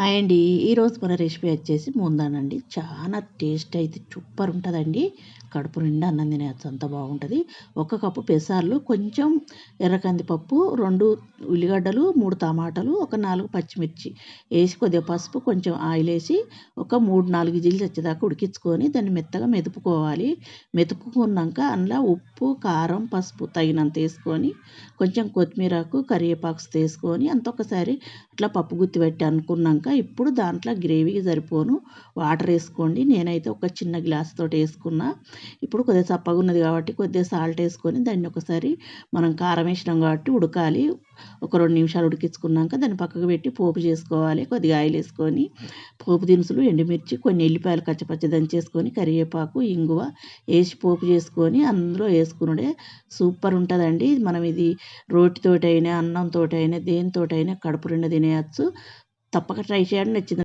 Hi అండి ఈరోజు మన రెసిపీ వచ్చేసి ముందానండి. చాలా టేస్ట్ అయితే సూపర్ ఉంటుందండి. కడుపు నిండా అన్నం తినేయచ్చు అంత బాగుంటుంది. ఒక కప్పు పెసార్లు కొంచెం ఎర్రకందిపప్పు రెండు ఉల్లిగడ్డలు మూడు టమాటాలు ఒక నాలుగు పచ్చిమిర్చి వేసి కొద్దిగా పసుపు కొంచెం ఆయిల్ వేసి ఒక మూడు నాలుగు విజిల్స్ వచ్చేదాకా ఉడికించుకొని దాన్ని మెత్తగా మెదుపుకోవాలి. మెతుకున్నాక అందులో ఉప్పు కారం పసుపు తగినంత వేసుకొని కొంచెం కొత్తిమీరకు కరివేపాకు వేసుకొని అంత ఒకసారి అట్లా పప్పు గుత్తి పెట్టి అనుకున్నాక ఇప్పుడు దాంట్లో గ్రేవీకి సరిపోను. వాటర్ వేసుకోండి. నేనైతే ఒక చిన్న గ్లాస్ తోటి వేసుకున్నా. ఇప్పుడు కొద్దిగా చప్పగా ఉన్నది కాబట్టి కొద్దిగా సాల్ట్ వేసుకొని దాన్ని ఒకసారి మనం కారం వేసినాం కాబట్టి ఉడకాలి. ఒక రెండు నిమిషాలు ఉడికించుకున్నాక దాన్ని పక్కకు పెట్టి పోపు చేసుకోవాలి. కొద్దిగా ఆయిల్ వేసుకొని పోపు దినుసులు ఎండుమిర్చి కొన్ని ఎల్లిపాయలు కచ్చపచ్చ దంచేసుకొని కరివేపాకు ఇంగువ వేసి పోపు చేసుకొని అందులో వేసుకునుడే సూపర్ ఉంటుందండి. మనం ఇది రోటితోటైనా అన్నంతోటైనా దేనితోటైనా కడుపు నిండా తినేయచ్చు. తప్పక ట్రై చేయండి నచ్చింది